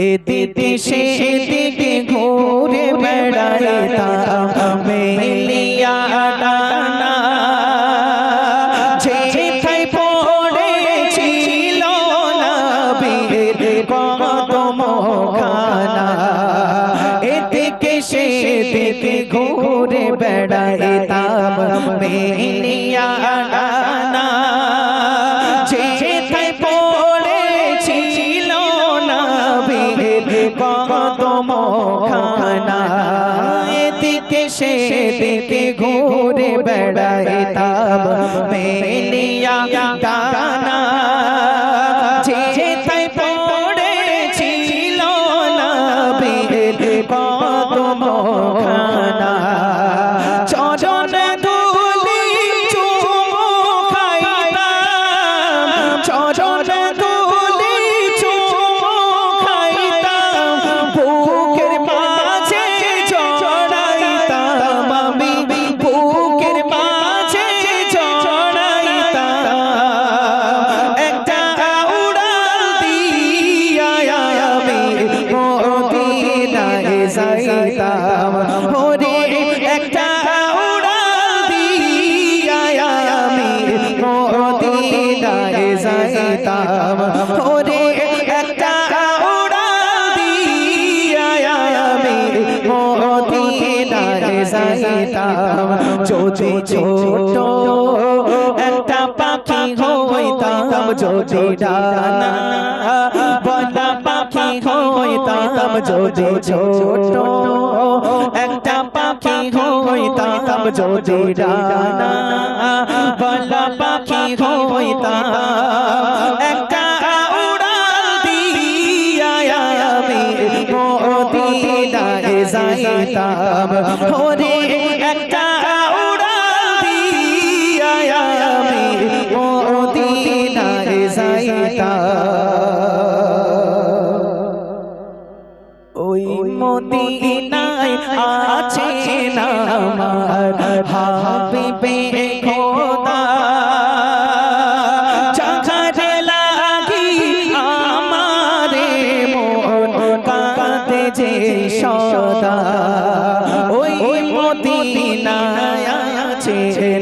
এদিকে সেদিকে ঘুরে বেড়াইতাম মেলিয়া ডানা যেথায় পড়েছিল নবীর কদম খানা এদিকে সেদিকে ঘুরে বেড়াইতাম মেলিয়া কদম খানা এদিকে সেদিকে ঘুরে বেড়াইতাম মেলিয়া যাইতাম ওরে একটা যাইতাম। যদি ছোট একটা পাখি হইতাম, যদি ডানা পাখি হইতাম, যদি ছোট একটা পাখি হইতাম যদি ডানা বলা পাখি হইতাম। একটা উড়াল দিয়া আমি মদিনায় যাইতাম। ওরে একটা উড়াল দিয়া আমি মদিনায় যাইতাম। হাবিবে খোদা চাখারে লাগি আমারে মন কাঁদে যে সদা। ওই মদিনায় আছে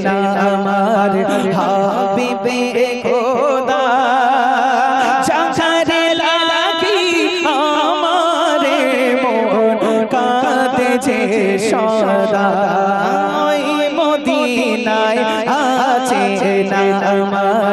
না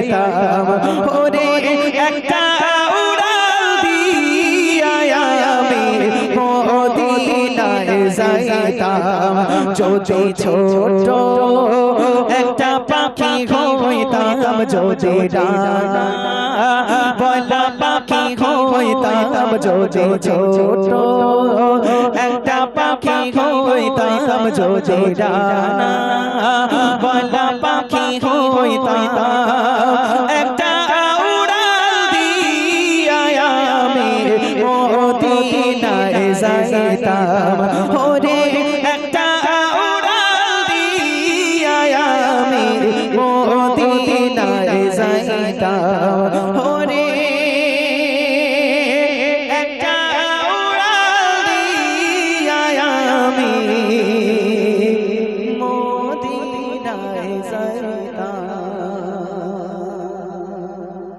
যাইতাম ওরে একটা উড়াল দিয়া আমি, মদিনায় যাইতাম। যদি ছোট একটা পাখি হইতাম, যদি ডানা বলা পাখি হইতাম, যদি ছোট একটা পাখি হইতাম, যদি ডানা বলা